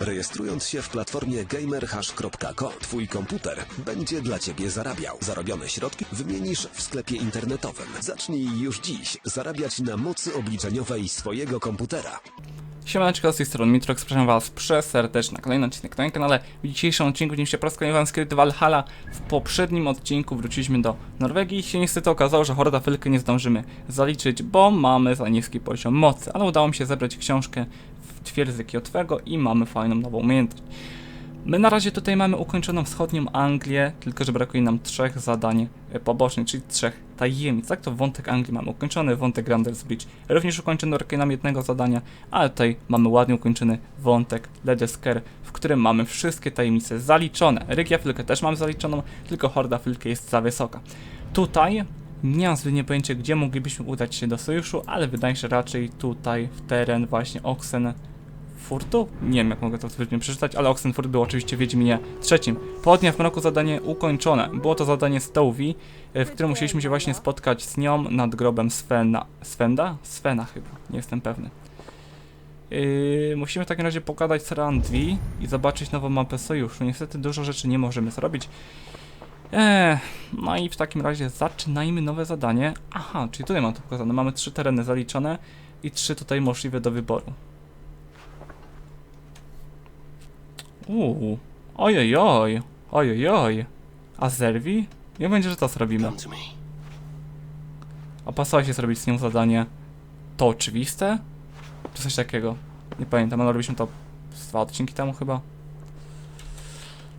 Rejestrując się w platformie gamerhash.co, twój komputer będzie dla ciebie zarabiał. Zarobione środki wymienisz w sklepie internetowym. Zacznij już dziś zarabiać na mocy obliczeniowej swojego komputera. Siemaneczko, z tej strony Mitrox, zapraszam was przeserdecznie na kolejny odcinek na moim kanale. W dzisiejszym odcinku będziemy się po raz kolejny Valhalla. W poprzednim odcinku wróciliśmy do Norwegii i się niestety okazało, że Horda Fylkę nie zdążymy zaliczyć, bo mamy za niski poziom mocy. Ale udało mi się zebrać książkę twierdzy Kiotwego i mamy fajną nową umiejętność. My na razie tutaj mamy ukończoną wschodnią Anglię, tylko że brakuje nam trzech zadań e, pobocznych, czyli trzech tajemnic. Tak to wątek Anglii mamy ukończony, wątek Granders Bridge również ukończony, brakuje nam jednego zadania, ale tutaj mamy ładnie ukończony wątek Ledesker, w którym mamy wszystkie tajemnice zaliczone. Rygia Fylkę też mamy zaliczoną, tylko Horda Fylkę jest za wysoka. Tutaj nie mam zbytnie pojęcia, gdzie moglibyśmy udać się do sojuszu, ale wydaje się raczej tutaj w teren właśnie Oxen Furtu? Nie wiem, jak mogę to zbytnio przeczytać, ale Oxenfurt był oczywiście Wiedźminie trzecim. Po dniach w mroku zadanie ukończone. Było to zadanie Stowi, w którym musieliśmy się właśnie spotkać z nią nad grobem Svena. Svenda? Svena chyba, nie jestem pewny. Yy, musimy w takim razie pokazać Serandwi i zobaczyć nową mapę sojuszu. Niestety dużo rzeczy nie możemy zrobić. Eee, no i w takim razie zaczynajmy nowe zadanie. Aha, czyli tutaj mam to pokazane. Mamy trzy tereny zaliczone i trzy tutaj możliwe do wyboru. Uuu, ojojoj, ojojoj. A Zerwi? Nie będzie, że to zrobimy. Opasało się zrobić z nią zadanie. To oczywiste? Czy coś takiego? Nie pamiętam, ale robiliśmy to z dwa odcinki temu chyba.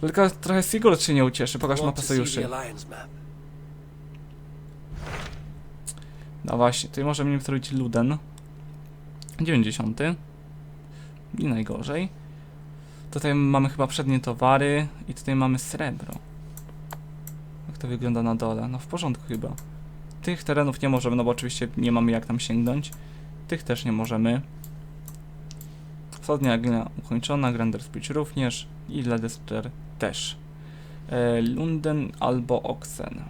Tylko trochę Sigurd się nie ucieszy, pokaż mapę sojuszy. No właśnie, tutaj możemy nim zrobić Luden. 90. I najgorzej. Tutaj mamy chyba przednie towary i tutaj mamy srebro. Jak to wygląda na dole? No w porządku chyba. Tych terenów nie możemy, no bo oczywiście nie mamy jak tam sięgnąć. Tych też nie możemy. Wschodnia glina ukończona, Grander Speech również i Ledester też. E, Lunden albo Oxen.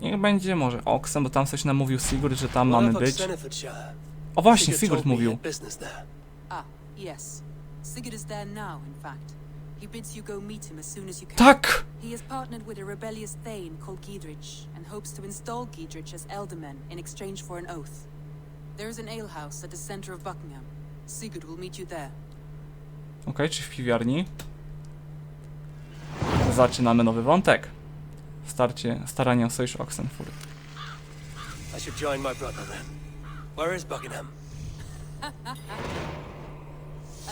Niech będzie może Oxen, bo tam coś nam mówił Sigurd, że tam mamy być. O właśnie, Sigurd mówił. yes. Sigurd is there now, in fact. He bids you go meet him as soon as you can. Tak! He has partnered with a rebellious Thane called Giedrich and hopes to install Giedrich as Elderman in exchange for an oath. There is an alehouse at the center of Buckingham. Sigurd will meet you there. Okej, czy w piwiarni? Zaczynamy nowy wątek. Starcie, starania o sojusz Oxenfurt. I should join my brother then. Where is Buckingham?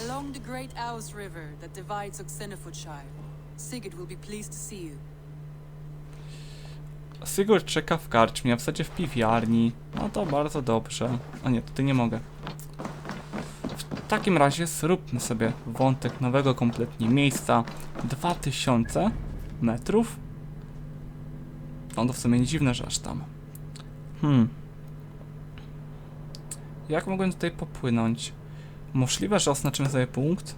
Along the great Ouse River that divides Oxenfordshire, Sigurd will be pleased to see you. Sigurd czeka w karczmie, a w zasadzie w piwiarni. No to bardzo dobrze. A nie, tutaj nie mogę. W takim razie zróbmy sobie wątek nowego kompletnie miejsca. 2000 metrów? No to w sumie nie dziwne, że aż tam. Hmm. Jak mogłem tutaj popłynąć? Możliwe, że oznaczymy sobie punkt.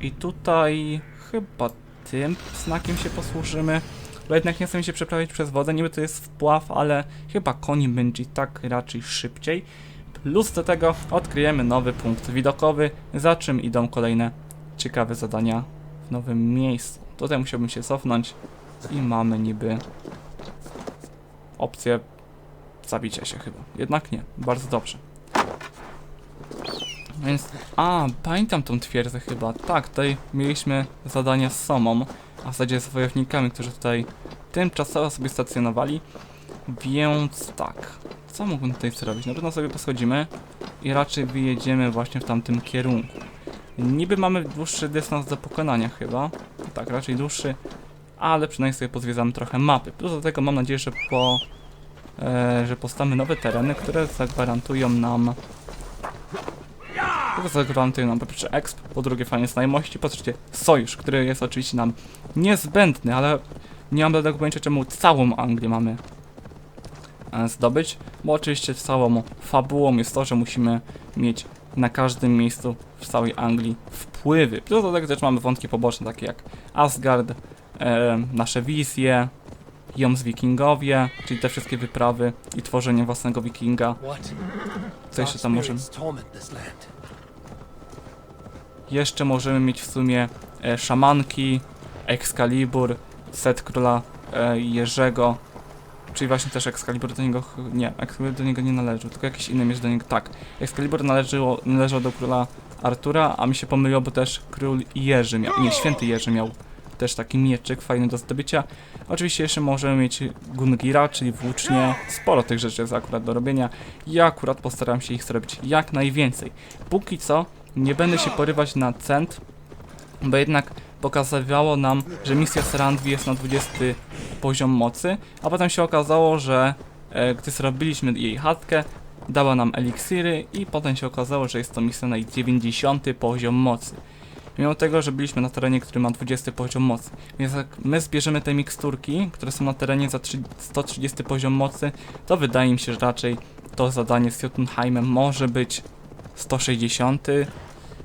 I tutaj chyba tym znakiem się posłużymy. Bo jednak nie chcę mi się przeprawić przez wodę, niby to jest wpław, ale chyba koni będzie tak raczej szybciej. Plus do tego odkryjemy nowy punkt widokowy, za czym idą kolejne ciekawe zadania w nowym miejscu. Tutaj musiałbym się cofnąć i mamy niby opcję zabicia się chyba. Jednak nie, bardzo dobrze. Więc, a, pamiętam tą twierdzę chyba. Tak, tutaj mieliśmy zadania z Somą, a w zasadzie z wojownikami, którzy tutaj tymczasowo sobie stacjonowali. Więc tak, co mógłbym tutaj zrobić? Na pewno sobie poschodzimy i raczej wyjedziemy właśnie w tamtym kierunku. Niby mamy dłuższy dystans do pokonania chyba. Tak, raczej dłuższy, ale przynajmniej sobie pozwiedzamy trochę mapy. Plus do tego mam nadzieję, że po... E, że postamy nowe tereny, które zagwarantują nam tylko zagwarantują nam po pierwsze exp, po drugie fajne znajomości, po trzecie sojusz, który jest oczywiście nam niezbędny, ale nie mam żadnego pojęcia czemu całą Anglię mamy e, zdobyć, bo oczywiście całą fabułą jest to, że musimy mieć na każdym miejscu w całej Anglii wpływy. Plus do tego też mamy wątki poboczne takie jak Asgard, e, nasze wizje, Joms Wikingowie, czyli te wszystkie wyprawy i tworzenie własnego wikinga. Co jeszcze tam możemy? Jeszcze możemy mieć w sumie e, szamanki, Excalibur, set króla e, Jerzego, czyli właśnie też Excalibur do niego, nie, Excalibur do niego nie należył, tylko jakiś inny miecz do niego, tak. Excalibur należało, należał do króla Artura, a mi się pomyliło, bo też król Jerzy miał, nie, święty Jerzy miał też taki mieczyk fajny do zdobycia. Oczywiście jeszcze możemy mieć Gungira, czyli włócznie, sporo tych rzeczy jest akurat do robienia. Ja akurat postaram się ich zrobić jak najwięcej. Póki co nie będę się porywać na cent, bo jednak pokazywało nam, że misja Serandwi jest na 20 poziom mocy, a potem się okazało, że e, gdy zrobiliśmy jej chatkę, dała nam eliksiry i potem się okazało, że jest to misja na 90 poziom mocy. Mimo tego, że byliśmy na terenie, który ma 20 poziom mocy. Więc jak my zbierzemy te miksturki, które są na terenie za trzy- 130 poziom mocy, to wydaje mi się, że raczej to zadanie z Jotunheimem może być 160,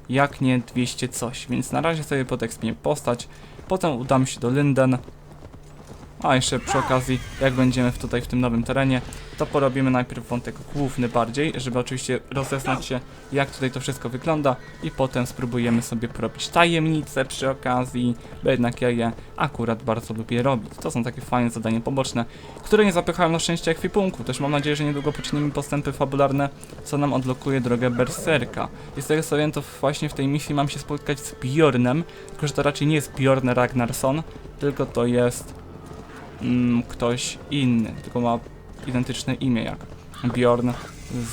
jak nie 200 coś. Więc na razie sobie podekspię postać, potem udamy się do Linden. A jeszcze przy okazji, jak będziemy w- tutaj w tym nowym terenie, to porobimy najpierw wątek główny bardziej, żeby oczywiście rozeznać się, jak tutaj to wszystko wygląda i potem spróbujemy sobie porobić tajemnice przy okazji, bo jednak ja je akurat bardzo lubię robić. To są takie fajne zadania poboczne, które nie zapychają na szczęście ekwipunku. Też mam nadzieję, że niedługo poczynimy postępy fabularne, co nam odblokuje drogę Berserka. I z tego co wiem, to właśnie w tej misji mam się spotkać z Bjornem, tylko że to raczej nie jest Bjorn Ragnarsson, tylko to jest mm, ktoś inny, tylko ma identyczne imię jak Bjorn,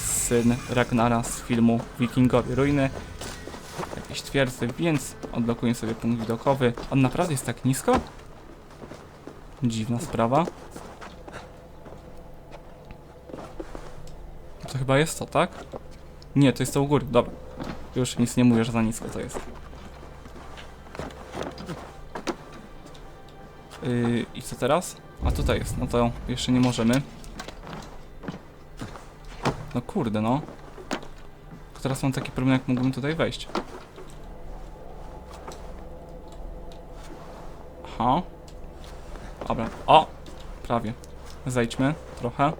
syn Ragnara z filmu Wikingowie Ruiny. Jakieś twierdzy, więc odblokuję sobie punkt widokowy. On naprawdę jest tak nisko? Dziwna sprawa. To chyba jest to, tak? Nie, to jest to u góry, dobra. Już nic nie mówię, że za nisko to jest. Yy, I co teraz? A tutaj jest, no to jeszcze nie możemy. No kurde, no. Teraz mam taki problem, jak mógłbym tutaj wejść. Aha. Dobra. O! Prawie. Zejdźmy trochę.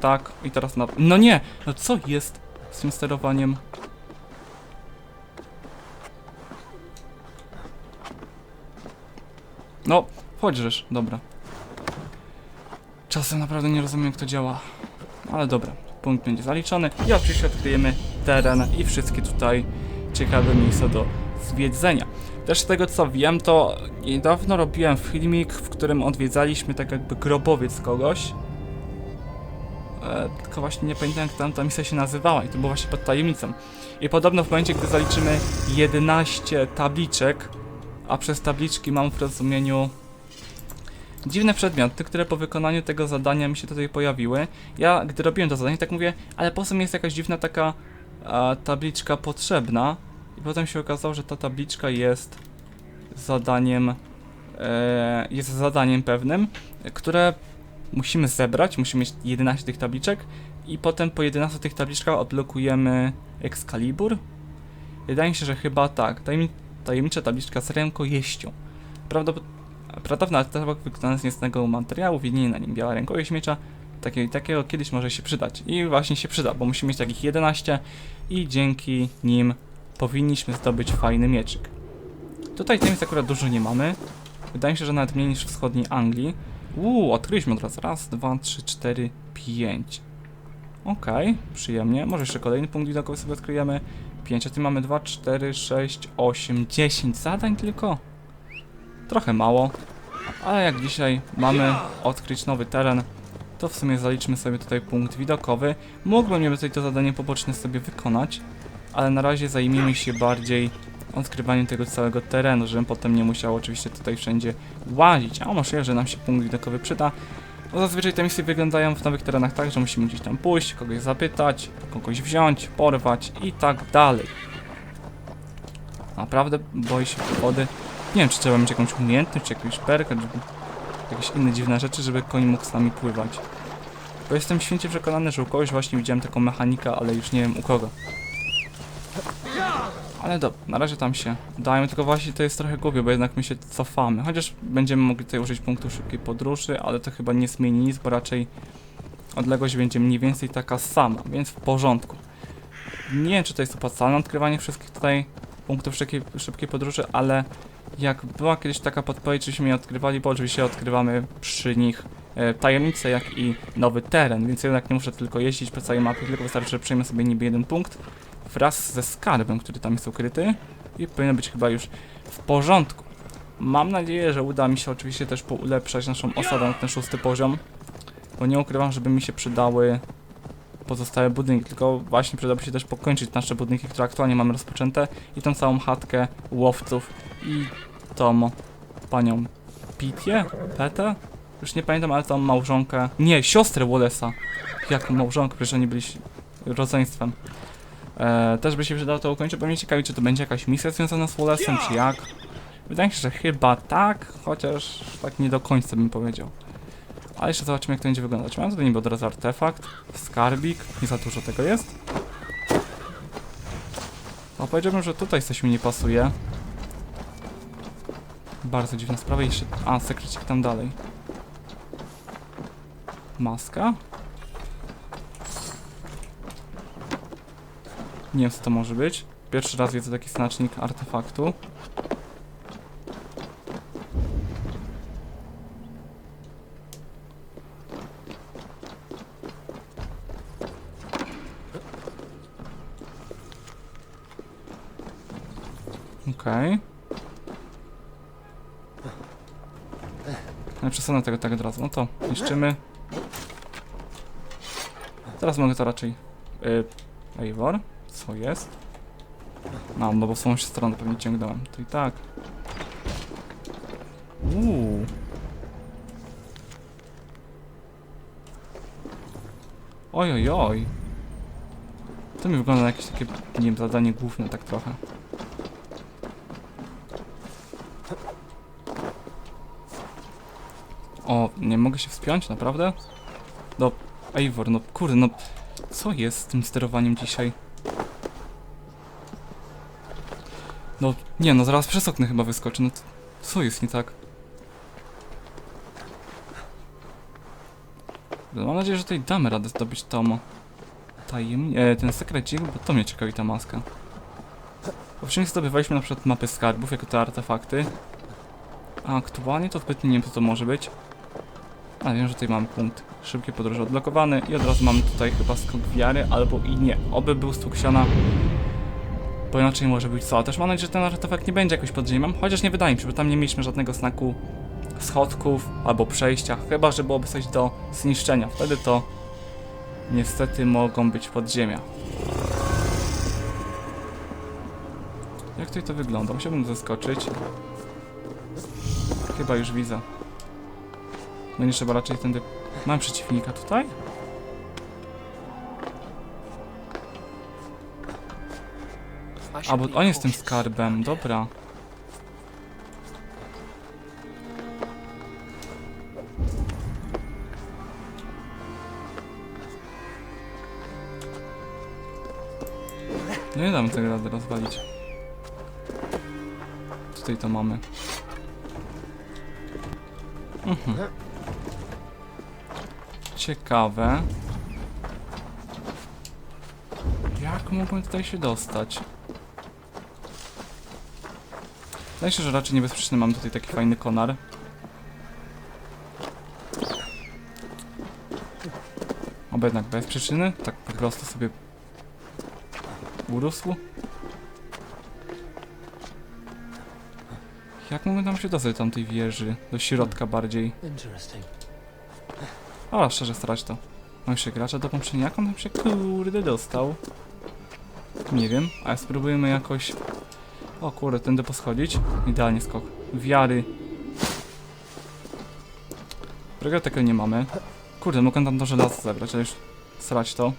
Tak, i teraz na... No nie! No co jest z tym sterowaniem? No, chodźżesz, dobra. Czasem naprawdę nie rozumiem, jak to działa. Ale dobra, punkt będzie zaliczony. I oczywiście odkryjemy teren i wszystkie tutaj ciekawe miejsca do zwiedzenia. Też z tego co wiem, to niedawno robiłem filmik, w którym odwiedzaliśmy tak jakby grobowiec kogoś. E, tylko właśnie nie pamiętam jak tam ta misja się nazywała i to było właśnie pod tajemnicą. I podobno w momencie, gdy zaliczymy 11 tabliczek, a przez tabliczki mam w rozumieniu dziwne przedmioty, które po wykonaniu tego zadania mi się tutaj pojawiły. Ja, gdy robiłem to zadanie, tak mówię, ale po co mi jest jakaś dziwna taka tabliczka potrzebna? I potem się okazało, że ta tabliczka jest zadaniem, e, jest zadaniem pewnym, które musimy zebrać, musimy mieć 11 tych tabliczek i potem po 11 tych tabliczkach odblokujemy Excalibur. Wydaje mi się, że chyba tak. Tajemni tajemnicza tabliczka z rękojeścią. Prawdopodobnie Pradawny artefakt wykonany z niecnego materiału, widnieje na nim biała rękojeść miecza. Takiego, takiego kiedyś może się przydać. I właśnie się przyda, bo musimy mieć takich 11 i dzięki nim powinniśmy zdobyć fajny mieczyk. Tutaj tym akurat dużo nie mamy. Wydaje mi się, że nawet mniej niż w wschodniej Anglii. Uuu, odkryliśmy od razu. Raz, dwa, trzy, cztery, pięć. Okej, przyjemnie. Może jeszcze kolejny punkt widokowy sobie odkryjemy. 5, a tu mamy 2, 4, 6, 8, 10 zadań tylko. Trochę mało, ale jak dzisiaj mamy odkryć nowy teren, to w sumie zaliczmy sobie tutaj punkt widokowy. Mógłbym nie tutaj to zadanie poboczne sobie wykonać, ale na razie zajmijmy się bardziej odkrywaniem tego całego terenu, żebym potem nie musiał oczywiście tutaj wszędzie łazić. A może że nam się punkt widokowy przyda. Bo zazwyczaj te misje wyglądają w nowych terenach tak, że musimy gdzieś tam pójść, kogoś zapytać, kogoś wziąć, porwać i tak dalej. Naprawdę boję się wody. Nie wiem, czy trzeba mieć jakąś umiejętność, czy jakiś perk, czy jakieś inne dziwne rzeczy, żeby koń mógł z nami pływać. Bo jestem święcie przekonany, że u kogoś właśnie widziałem taką mechanika, ale już nie wiem u kogo. Ale dobra, na razie tam się dajemy, tylko właśnie to jest trochę głupie, bo jednak my się cofamy. Chociaż będziemy mogli tutaj użyć punktu szybkiej podróży, ale to chyba nie zmieni nic, bo raczej odległość będzie mniej więcej taka sama, więc w porządku. Nie wiem, czy to jest opłacalne odkrywanie wszystkich tutaj punktów szybkiej, szybkiej podróży, ale jak była kiedyś taka podpowiedź, żeśmy je odkrywali, bo oczywiście odkrywamy przy nich e, tajemnice, jak i nowy teren, więc jednak nie muszę tylko jeździć po całej mapie, tylko wystarczy, że przejmę sobie niby jeden punkt wraz ze skarbem, który tam jest ukryty i powinno być chyba już w porządku. Mam nadzieję, że uda mi się oczywiście też poulepszać naszą osadę na ten szósty poziom, bo nie ukrywam, żeby mi się przydały pozostałe budynki, tylko właśnie przydałoby się też pokończyć nasze budynki, które aktualnie mamy rozpoczęte i tą całą chatkę łowców i tą panią Pitię? Petę? Już nie pamiętam, ale tą małżonkę, nie, siostrę Wallace'a. Jaką małżonkę, przecież oni byli rodzeństwem. E, też by się przydało to ukończyć, bo mnie ciekawi, czy to będzie jakaś misja związana z Wallace'em, czy jak. Wydaje mi się, że chyba tak, chociaż tak nie do końca bym powiedział. Ale jeszcze zobaczymy, jak to będzie wyglądać. Mam tutaj niby od razu artefakt, skarbik, nie za dużo tego jest. O, powiedziałbym, że tutaj coś mi nie pasuje. Bardzo dziwna sprawa. Jeszcze... A, sekrecik tam dalej. Maska? Nie wiem, co to może być. Pierwszy raz widzę taki znacznik artefaktu. Okej. Nie przesunę tego tak od razu. No to niszczymy. Teraz mogę to raczej... Yy, Eivor? Co jest? No, no bo w tą stronę pewnie ciągnąłem. To i tak. Uuu. Oj, oj, oj. To mi wygląda na jakieś takie, nie wiem, zadanie główne tak trochę. O, nie mogę się wspiąć, naprawdę? No, Eivor, no kurde, no co jest z tym sterowaniem dzisiaj? No, nie no, zaraz przez okno chyba wyskoczy, no co jest nie tak? No, Mam nadzieję, że tutaj damy radę zdobyć Tomo. Tajemnie, e, ten sekrecik, bo to mnie ciekawi ta maska. Wcześniej zdobywaliśmy na przykład mapy skarbów, jako te artefakty. A aktualnie to zbytnio nie wiem co to może być. A wiem, że tutaj mamy punkt szybkie podróże odblokowany i od razu mamy tutaj chyba skok wiary, albo i nie. Oby był stóg siana, bo inaczej może być co. Też mam nadzieję, że ten artefakt nie będzie jakoś podziemiem, chociaż nie wydaje mi się, bo tam nie mieliśmy żadnego znaku schodków albo przejścia, chyba że byłoby coś do zniszczenia. Wtedy to niestety mogą być podziemia. Jak tutaj to wygląda? Musiałbym zaskoczyć. Chyba już widzę. No nie trzeba raczej tędy... Mam przeciwnika tutaj? A, bo on jest tym skarbem, dobra. No nie damy tego rady rozwalić. Tutaj to mamy. Mhm. Ciekawe. Jak mogłem tutaj się dostać? Wydaje się, że raczej niebezpieczny mam tutaj taki fajny konar. Oby jednak bez przyczyny, tak po prostu sobie urósł. Jak mogę tam się dostać do tamtej wieży? Do środka bardziej. Interesting. O, szczerze starać to. Mam jeszcze gracza do połączenia. Jak on się kurde dostał? Nie wiem, ale spróbujemy jakoś... O kurde, tędy poschodzić. Idealnie skok. Wiary. Którego tego nie mamy. Kurde, mogę tam to żelazo zabrać, ale już srać to.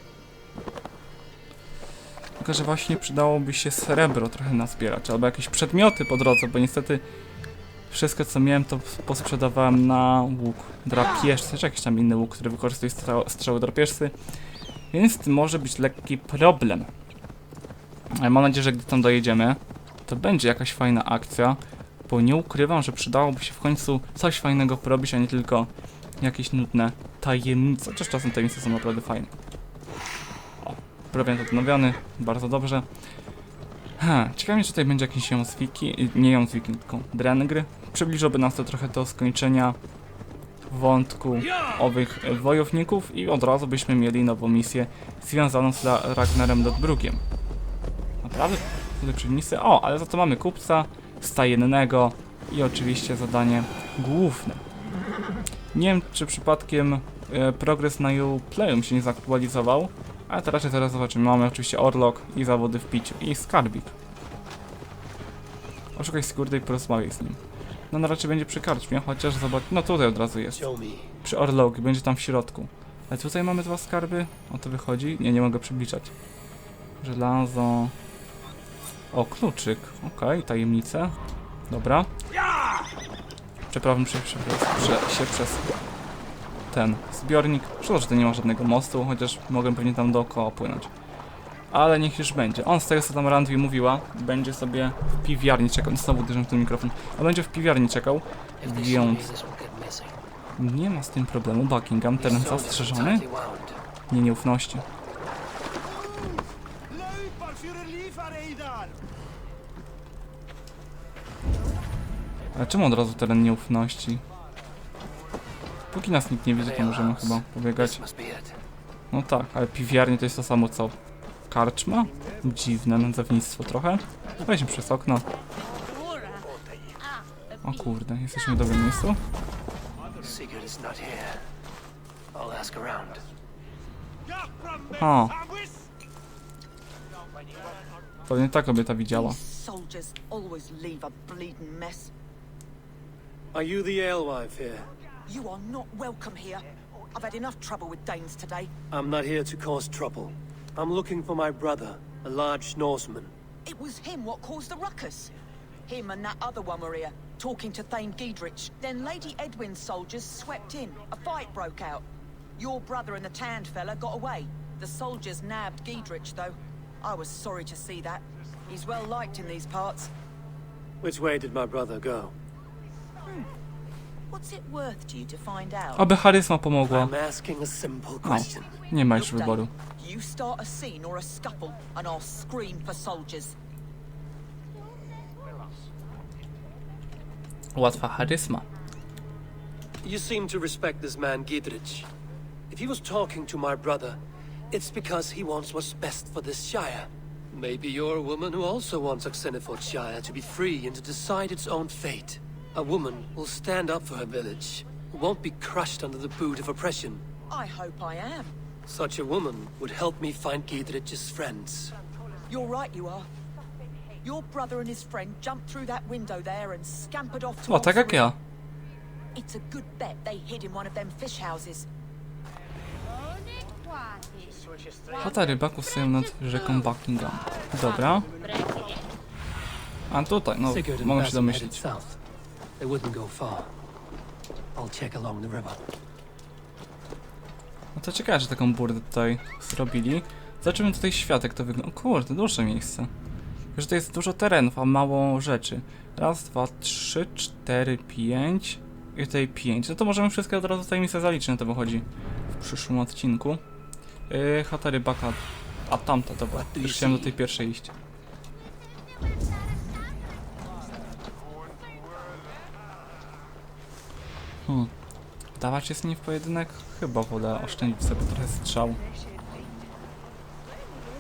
Tylko, że właśnie przydałoby się srebro trochę nazbierać, albo jakieś przedmioty po drodze, bo niestety wszystko co miałem to posprzedawałem na łuk drapieżcy, czy jakiś tam inny łuk, który wykorzystuje strzał, strzały drapieżcy. Więc może być lekki problem. Ale mam nadzieję, że gdy tam dojedziemy, to będzie jakaś fajna akcja, bo nie ukrywam, że przydałoby się w końcu coś fajnego porobić, a nie tylko jakieś nudne tajemnice. Chociaż czasem tajemnice są naprawdę fajne. O, prowiant odnowiony, bardzo dobrze. Ha, ciekawe czy tutaj będzie jakiś Jonswiki, nie Jonswiki, tylko Drengry. Przybliżyłby nas to trochę do skończenia wątku owych wojowników i od razu byśmy mieli nową misję związaną z Ragnarem Lodbrugiem. Naprawdę? Misje? O, ale za to mamy kupca, stajennego i oczywiście zadanie główne. Nie wiem, czy przypadkiem e, progres na Uplayum się nie zaktualizował, ale to raczej zaraz zobaczymy. Mamy oczywiście Orlok i zawody w piciu i skarbik. Oszukaj Sigurda i porozmawiaj z nim. No, no raczej będzie przy karczmie, chociaż zobacz, no tutaj od razu jest. Przy Orlogu, będzie tam w środku. Ale tutaj mamy dwa skarby. O to wychodzi? Nie, nie mogę przybliżać. Żelazo. O, kluczyk. Okej, tajemnice. Dobra. Przepraszam się, prze, prze, się przez ten zbiornik. Szkoda, że to nie ma żadnego mostu, chociaż mogę pewnie tam dookoła płynąć. Ale niech już będzie. On z tego co tam Randwi mówiła, będzie sobie w piwiarni czekał. Znowu uderzę w ten mikrofon. On będzie w piwiarni czekał, więc nie ma z tym problemu. Buckingham, teren zastrzeżony. Nie nieufności. Ale czemu od razu teren nieufności? Póki nas nikt nie widzi, to możemy chyba pobiegać. No tak, ale piwiarnie to jest to samo co karczma? Dziwne nazewnictwo trochę. Weźmy przez okno. O kurde, jesteśmy w dobrym miejscu. O, pewnie ta kobieta widziała. Are you the alewife here? You are not welcome here. I've had enough trouble with Danes today. I'm not here to cause trouble. I'm looking for my brother, a large Norseman. It was him what caused the ruckus. Him and that other one were here, talking to Thane Giedrich. Then Lady Edwin's soldiers swept in. A fight broke out. Your brother and the tanned fella got away. The soldiers nabbed Giedrich, though. I was sorry to see that. He's well liked in these parts. Which way did my brother go? Hmm. What's it worth to you to find out? Aby charyzma pomogła. I'm asking a simple O, question. nie ma już Look, wyboru. Dave, You start a scene or a scuffle, and I'll scream for soldiers. What for charyzma. You seem to respect this man, Giedrich. If he was talking to my brother, it's because he wants what's best for this Shire. Maybe you're a woman who also wants Oxeniford Shire to be free and to decide its own fate. A woman who'll stand up for her village, who won't be crushed under the boot of oppression. I hope I am. Such a woman would help me find Giedrich's friends. You're right, you are. Your brother and his friend jumped through that window there and scampered off to O, tak jak ja. It's a good bet they hid in one of them fish houses. Chata rybaków stoją nad rzeką Buckingham. Dobra. A tutaj, no, mogę się domyślić. south. They wouldn't go far. I'll check along the river. No to ciekawe, że taką burdę tutaj zrobili. Zobaczymy tutaj światek to wygląda. O kurde, duże miejsce. Że to jest dużo terenów, a mało rzeczy. Raz, dwa, trzy, cztery, pięć. I tutaj pięć. No to możemy wszystkie od razu tutaj miejsce zaliczyć, na to wychodzi w przyszłym odcinku. Yy, chata rybaka. A tamta, dobra. Już chciałem do tej pierwszej iść. Hmm. Dawać się z nim w pojedynek? Chyba wolę oszczędzić sobie trochę strzał.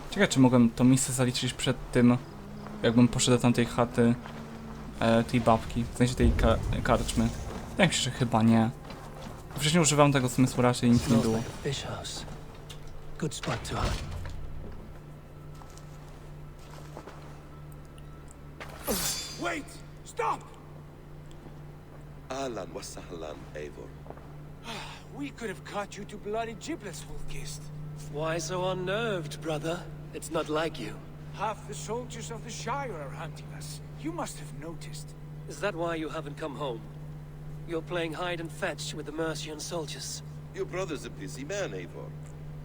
Ciekawe, czy mogłem to miejsce zaliczyć przed tym, jakbym poszedł do tamtej chaty e, tej babki, w sensie tej ka karczmy. Mi się, że chyba nie. Wcześniej używam tego zmysłu, raczej nic nie było. Wait! Stop! Ahlan wa sahlan, Eivor. We could have cut you to bloody giblets, Wolfkist. Why so unnerved, brother? It's not like you. Half the soldiers of the Shire are hunting us. You must have noticed. Is that why you haven't come home? You're playing hide and fetch with the Mercian soldiers. Your brother's a busy man, Eivor.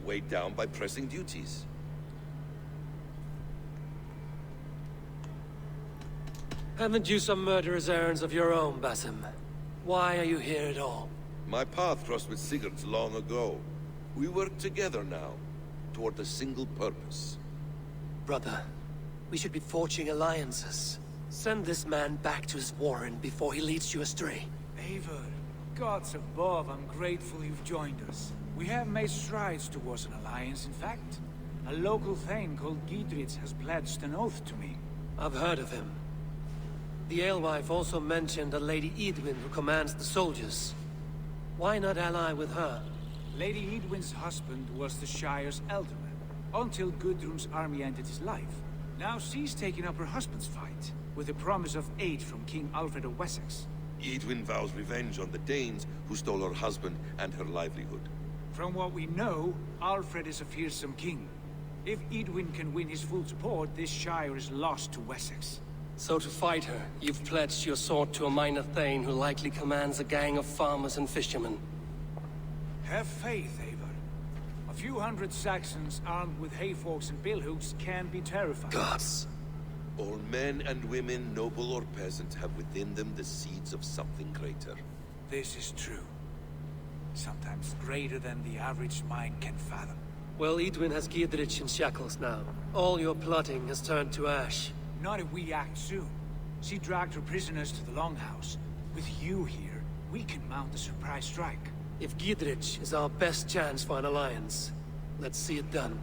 Weighed down by pressing duties. Haven't you some murderous errands of your own, Basim? Why are you here at all? My path crossed with Sigurd's long ago. We work together now, toward a single purpose. Brother, We should be forging alliances. Send this man back to his warren before he leads you astray. Eivor, gods above, I'm grateful you've joined us. We have made strides towards an alliance, in fact. A local thane called Giedrich has pledged an oath to me. I've heard of him. The alewife also mentioned a Lady Edwin who commands the soldiers. Why not ally with her? Lady Edwin's husband was the Shire's elderman, until Gudrun's army ended his life. Now she's taking up her husband's fight, with the promise of aid from King Alfred of Wessex. Edwin vows revenge on the Danes who stole her husband and her livelihood. From what we know, Alfred is a fearsome king. If Edwin can win his full support, this Shire is lost to Wessex. So to fight her, you've pledged your sword to a minor thane who likely commands a gang of farmers and fishermen. Have faith, Eivor. A few hundred Saxons armed with hayforks and billhooks can be terrifying. Gods. All men and women, noble or peasant, have within them the seeds of something greater. This is true. Sometimes greater than the average mind can fathom. Well, Edwin has Giedrich in shackles now. All your plotting has turned to ash. Not if we act soon. She dragged her prisoners to the Longhouse. With you here, we can mount a surprise strike. If Giedrich is our best chance for an alliance, let's see it done.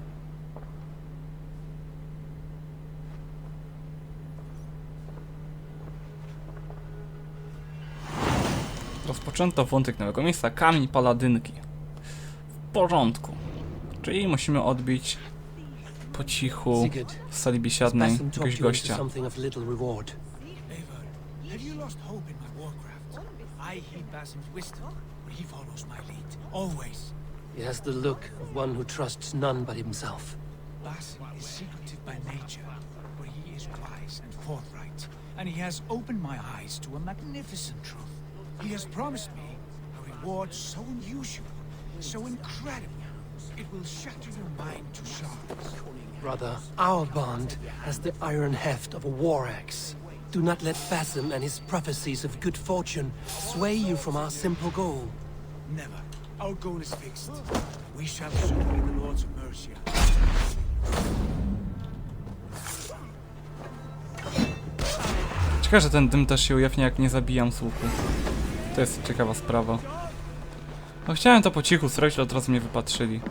Rozpoczęto wątek nowego miejsca, kamień paladynki. W porządku. Czyli musimy odbić po cichu Sigurd, z sali biesiadnej Basim talked jakiegoś gościa. something of little reward. Eivor, have you lost hope in my warcraft? I heed Basim's wisdom, but he follows my lead. Always. He has the look of one who trusts none but himself. Basim is secretive by nature, but he is wise and forthright. And he has opened my eyes to a magnificent truth. He has promised me a reward so unusual, so incredible, it will shatter your mind to shards. Brother, our bond has the iron heft of a war axe. Do not let Basim and his prophecies of good fortune sway you from our simple goal. Never. Our goal is fixed. We shall soon be the Lords of Mercia. Ciekawe, że ten dym też się ujawnia, jak nie zabijam z łuku. To jest ciekawa sprawa. No chciałem to po cichu zrobić, ale od razu mnie wypatrzyli.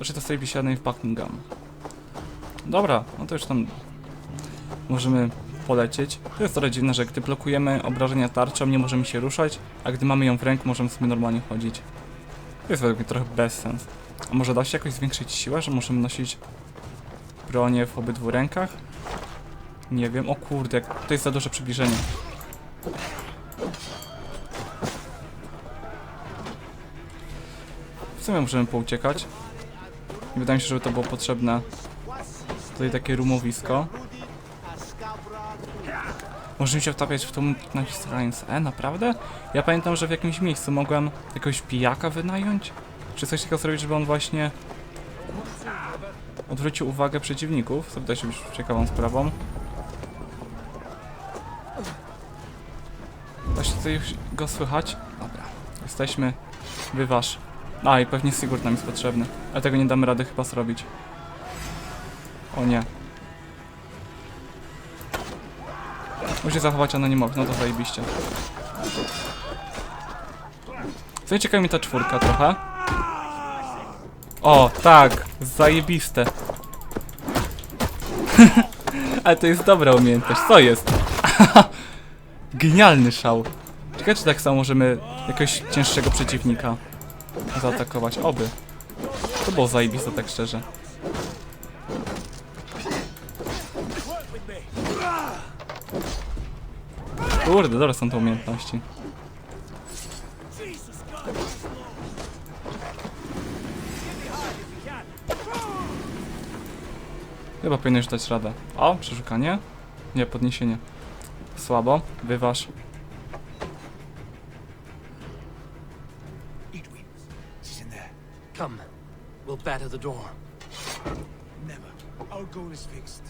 Znaczy to sobie biesiadnej w Buckingham. Dobra, no to już tam możemy polecieć. To jest trochę dziwne, że gdy blokujemy obrażenia tarczą, nie możemy się ruszać, a gdy mamy ją w ręku, możemy sobie normalnie chodzić. To jest według mnie trochę bez sens. A może da się jakoś zwiększyć siłę, że możemy nosić bronię w obydwu rękach? Nie wiem, o kurde, to jest za duże przybliżenie. W sumie możemy pouciekać. Nie wydaje mi się, żeby to było potrzebne. Tutaj takie rumowisko. Możemy się wtapiać w tą naciskając E, naprawdę? Ja pamiętam, że w jakimś miejscu mogłem jakiegoś pijaka wynająć? Czy coś takiego zrobić, żeby on właśnie odwrócił uwagę przeciwników? To wydaje się być ciekawą sprawą. Da się już go słychać? Dobra, jesteśmy. Wyważ. A, i pewnie Sigurd nam jest potrzebny. Ale tego nie damy rady chyba zrobić. O nie. Musi zachować anonimowość, no to zajebiście. Co ciekawi mnie ta czwórka trochę. O, tak, zajebiste. Ale to jest dobra umiejętność, co jest? Genialny szał. Ciekawe, czy tak samo możemy jakiegoś cięższego przeciwnika zaatakować. Oby. To było zajebiste, tak szczerze. Kurde, dobre są te umiejętności. Chyba powinieneś dać radę. O, przeszukanie? Nie, podniesienie. Słabo. Wyważ. We'll batter the door. Never. Our goal is fixed.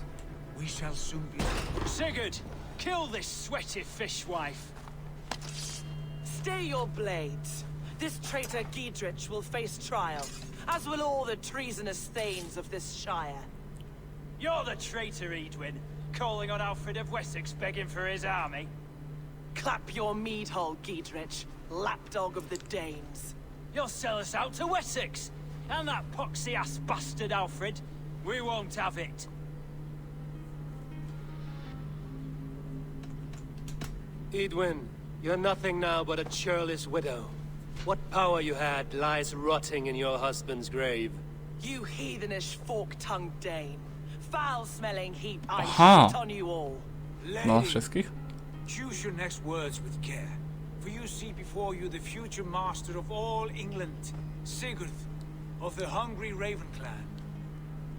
We shall soon be. Sigurd, kill this sweaty fishwife. Stay your blades. This traitor Giedrich will face trial, as will all the treasonous thanes of this shire. You're the traitor, Edwin, calling on Alfred of Wessex begging for his army. Clap your mead hole, Giedrich, lapdog of the Danes. You'll sell us out to Wessex! And that poxy-ass bastard Alfred. We won't have it. Edwin, you're nothing now but a churlish widow. What power you had lies rotting in your husband's grave. You heathenish fork-tongued Dane. Foul-smelling heap, I Aha. shit on you all. No, Lady, wszystkich? choose your next words with care, for you see before you the future master of all England, Sigurd of the hungry Raven clan.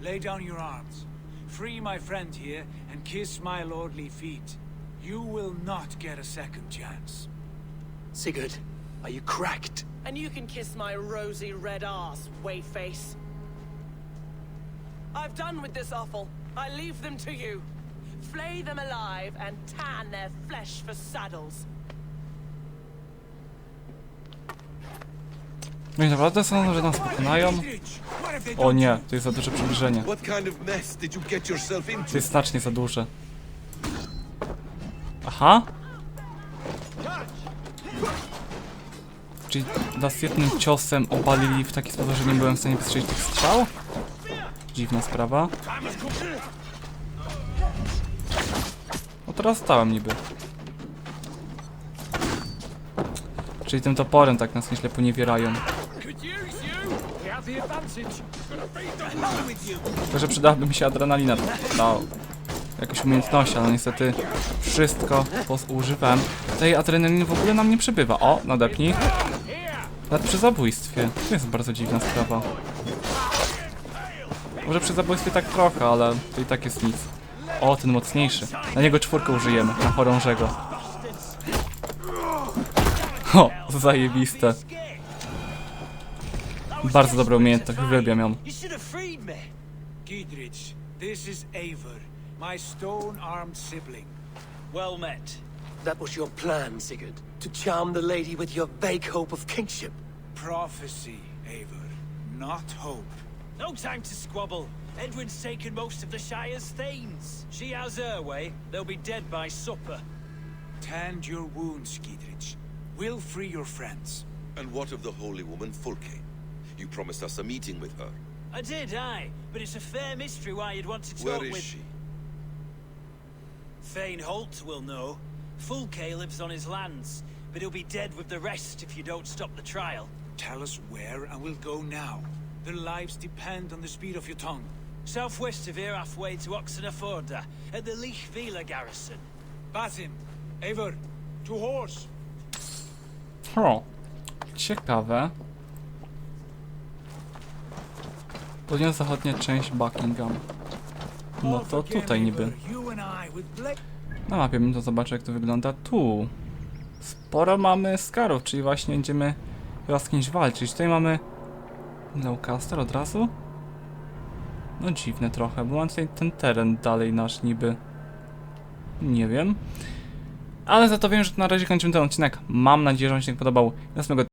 Lay down your arms, free my friend here, and kiss my lordly feet. You will not get a second chance. Sigurd, are you cracked? And you can kiss my rosy red ass, wayface. I've done with this offal. I leave them to you. Flay them alive and tan their flesh for saddles. No i naprawdę sądzą, że nas pokonają? O nie, to jest za duże przybliżenie. To jest znacznie za duże. Aha. Czyli nas jednym ciosem obalili w taki sposób, że nie byłem w stanie wystrzelić tych strzał? Dziwna sprawa. No teraz stałem niby. Czyli tym toporem tak nas nieźle poniewierają. Tylko, że przydałaby mi się adrenalina do jakiejś umiejętności, ale niestety wszystko używałem. Tej adrenaliny w ogóle nam nie przybywa. O, nadepnij. Nawet przy zabójstwie. To jest bardzo dziwna sprawa. Może przy zabójstwie tak trochę, ale to i tak jest nic. O, ten mocniejszy. Na niego czwórkę użyjemy, na chorążego. O, zajebiste. Bardzo dobra umiejętność, uwielbiam ją. You should have freed me. Giedrich, this is Eivor, my stone-armed sibling. Well met. That was your plan, Sigurd. To charm the lady with your vague hope of kingship. Prophecy, Eivor, not hope. No time to squabble. Edwin's taken most of the Shire's thanes. She has her way. They'll be dead by supper. Tend your wounds, Giedrich. We'll free your friends. And what of the holy woman Fulke? You promised us a meeting with her. I did, aye. But it's a fair mystery why you'd want to talk with... Where is with... she? Thane Holt will know. Fulke lives on his lands, but he'll be dead with the rest if you don't stop the trial. Tell us where, and we'll go now. Their lives depend on the speed of your tongue. Southwest of here, halfway to Oxenaforda, at the Leich Vila garrison. Basim, Eivor, to horse. O, ciekawe. Południowo-zachodnia część Buckingham. No to tutaj niby. Na mapie bym to zobaczył jak to wygląda tu. Sporo mamy skarów, czyli właśnie będziemy chyba z kimś walczyć. Tutaj mamy Leucaster od razu? No dziwne trochę, bo mam tutaj ten teren dalej nasz niby. Nie wiem. Ale za to wiem, że na razie kończymy ten odcinek. Mam nadzieję, że Wam się podobał. Następnego